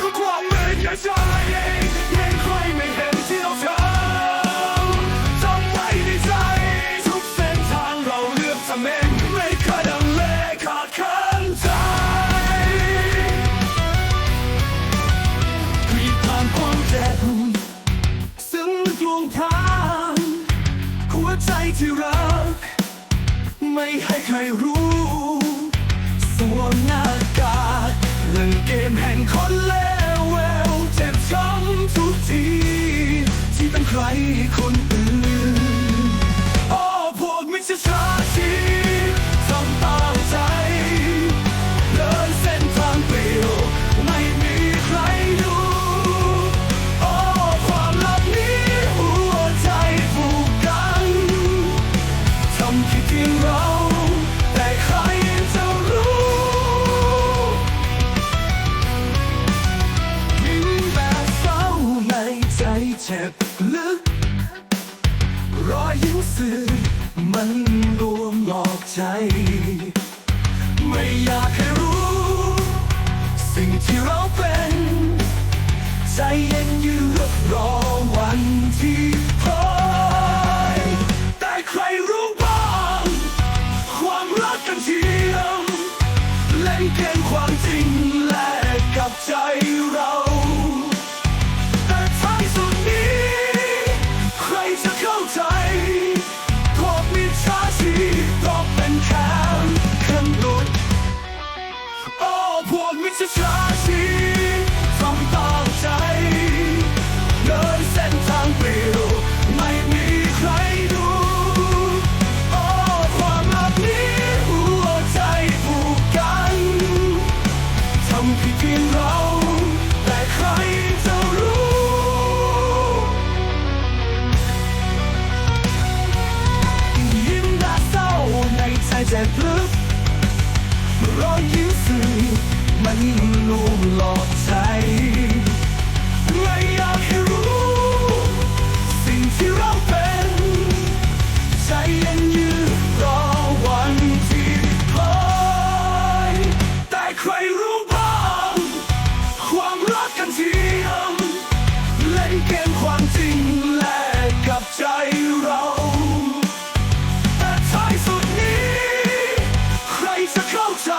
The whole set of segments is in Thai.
ก็ความเหมือนกับฉันเองยังใครไม่เห็นที่เราทำจำไว้ในใจ ทุกเส้นทางเราเลือกทำเองไม่เคยดังเลขาดขันใจกรีดผ่านความเจ็บซึ่งดวงทางหัวใจที่รัก ไม่ให้ใครรู้ ใครคนอื่น ลึก รอยยิ้มสื่อมันรวมหลอกใจ ไม่อยากให้รู้ สิ่งที่เราเป็น ใจเย็นยืดรอ พวกมิจฉาชีพทำตามใจ เดินเส้นทางเปลี่ยวไม่มีใครดูโอ้ความลับนี้หัวใจผูกกันทำผิดเพียงเราแต่ใครจะรู้ ยิ้มหน้เศร้าในใจเจ็บลึกรอยยิ้มสื่อ มันลวงหลอกใจไม่อยากให้รู้ สิ่งที่เราเป็น ใจเย็นยืนรอวันที่คอยแต่ใครรู้บ้าง ความรักกันเทียมเล่นเกมความจริงแลกกับใจเราแต่ท้ายสุดนี้ ใครจะเข้าใจ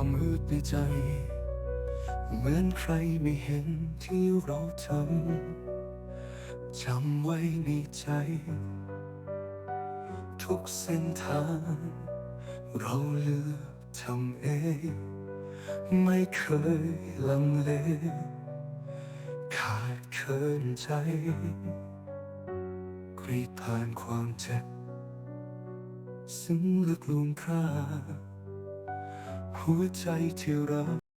ความมืดในใจ เหมือนใครไม่เห็นที่เราทำจำไว้ในใจ ทุกเส้นทาง เราเลือกทำเองไม่เคยลังเล ขาดเคินใจกรีดผ่านความเจ็บ ซึ่งลึกลวงค่า หัวใจที่รัก